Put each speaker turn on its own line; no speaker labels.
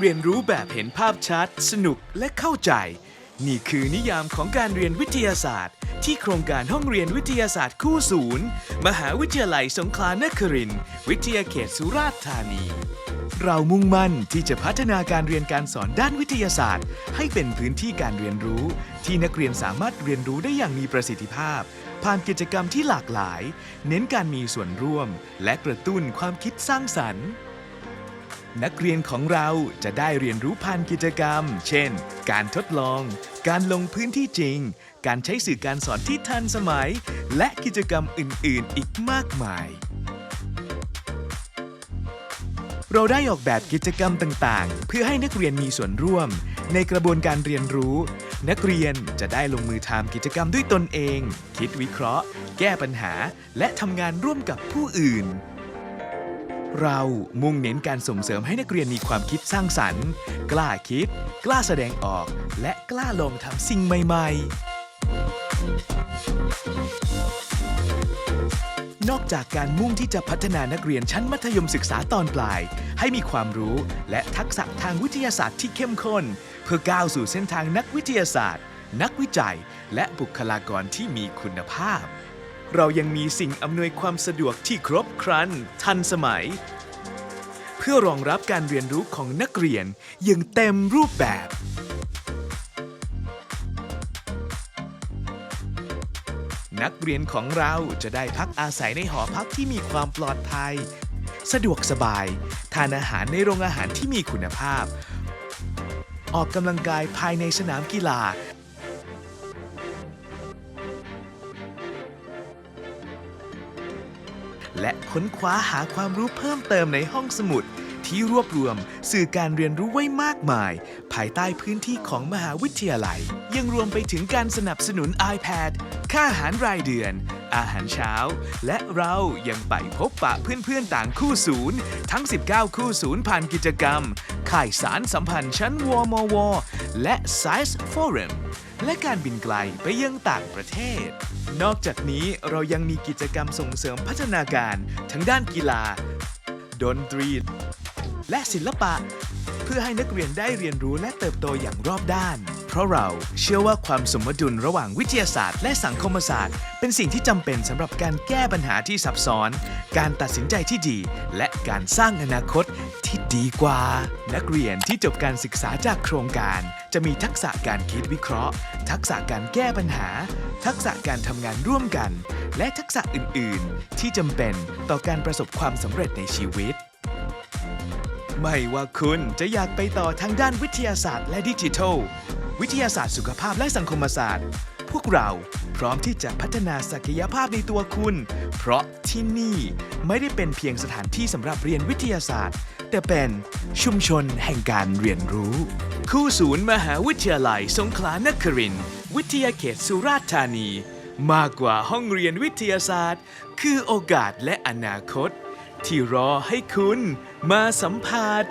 เรียนรู้แบบเห็นภาพชัด สนุกและเข้าใจ นี่คือนิยามของการเรียนวิทยาศาสตร์ ที่โครงการห้องเรียนวิทยาศาสตร์คู่ศูนย์ มหาวิทยาลัยสงขลานครินทร์วิทยาเขตสุราษฎร์ธานี เรามุ่งมั่นที่จะพัฒนาการเรียนการสอนด้านวิทยาศาสตร์ ให้เป็นพื้นที่การเรียนรู้ ที่นักเรียนสามารถเรียนรู้ได้อย่างมีประสิทธิภาพ ผ่านกิจกรรมที่หลากหลาย เน้นการมีส่วนร่วม และกระตุ้นความคิดสร้างสรรค์ นักเรียนของเราจะได้เรียนรู้ผ่านกิจกรรม เช่น การทดลอง การลงพื้นที่จริง การใช้สื่อการสอนที่ทันสมัย และกิจกรรมอื่น ๆ อีกมากมาย เราได้ออกแบบกิจกรรมต่าง ๆ เพื่อให้นักเรียนมีส่วนร่วม ในกระบวนการเรียนรู้ นักเรียนจะได้ลงมือทำกิจกรรมด้วยตนเอง คิดวิเคราะห์ แก้ปัญหา และทำงานร่วมกับผู้อื่น เรามุ่งเน้นการส่งเสริมให้นักเรียนมีความคิดสร้างสรรค์ กล้าคิด กล้าแสดงออก และกล้าลองทำสิ่งใหม่ ๆ นอกจากการมุ่งที่จะพัฒนานักเรียนชั้นมัธยมศึกษาตอนปลาย ให้มีความรู้และทักษะทางวิทยาศาสตร์ที่เข้มข้น เพื่อก้าวสู่เส้นทางนักวิทยาศาสตร์ นักวิจัย และบุคลากรที่มีคุณภาพ เรายังมีสิ่งอำนวยความสะดวกที่ครบครัน ทันสมัย เพื่อรองรับการเรียนรู้ของนักเรียนอย่างเต็มรูปแบบ นักเรียนของเราจะได้พักอาศัยในหอพักที่มีความปลอดภัย สะดวกสบาย ทานอาหารในโรงอาหารที่มีคุณภาพ ออกกำลังกายภายในสนามกีฬา และค้นคว้าหาความรู้เพิ่มเติมในห้องสมุด ที่รวบรวมสื่อการเรียนรู้ไว้มากมาย ภายใต้พื้นที่ของมหาวิทยาลัย ยังรวมไปถึงการสนับสนุน iPad ค่าอาหารรายเดือน อาหารเช้า และเรายังไปพบปะเพื่อนๆต่างคู่ศูนย์ ทั้ง 19 คู่ศูนย์ผ่านกิจกรรม ข่ายสารสัมพันธ์ชั้นวมว และ Science Forum และการบินไกลไปยังต่างประเทศ นอกจากนี้เรายังมีกิจกรรมส่งเสริมพัฒนาการทั้งด้านกีฬา ดนตรี และศิลปะ เพื่อให้นักเรียนได้เรียนรู้และเติบโตอย่างรอบด้าน เพราะเราเชื่อว่าความสมดุลระหว่างวิทยาศาสตร์ และสังคมศาสตร์ เป็นสิ่งที่จำเป็นสำหรับการแก้ปัญหาที่ซับซ้อน การตัดสินใจที่ดี และการสร้างอนาคตที่ดีกว่า นักเรียนที่จบการศึกษาจากโครงการ จะมีทักษะการคิดวิเคราะห์ ทักษะการแก้ปัญหา ทักษะการทำงานร่วมกัน และทักษะอื่น ๆ ที่จำเป็นต่อการประสบความสำเร็จในชีวิตไม่ว่าคุณจะอยากไปต่อทางด้านวิทยาศาสตร์และดิจิทัล วิทยาศาสตร์สุขภาพและสังคมศาสตร์ พวกเราพร้อมที่จะพัฒนาศักยภาพในตัวคุณ เพราะที่นี่ไม่ได้เป็นเพียงสถานที่สำหรับเรียนวิทยาศาสตร์ แต่เป็นชุมชนแห่งการเรียนรู้ คู่ศูนย์มหาวิทยาลัยสงขลานครินทร์วิทยาเขตสุราษฎร์ธานี มากกว่าห้องเรียนวิทยาศาสตร์ คือโอกาสและอนาคต ที่รอให้คุณมาสัมผัส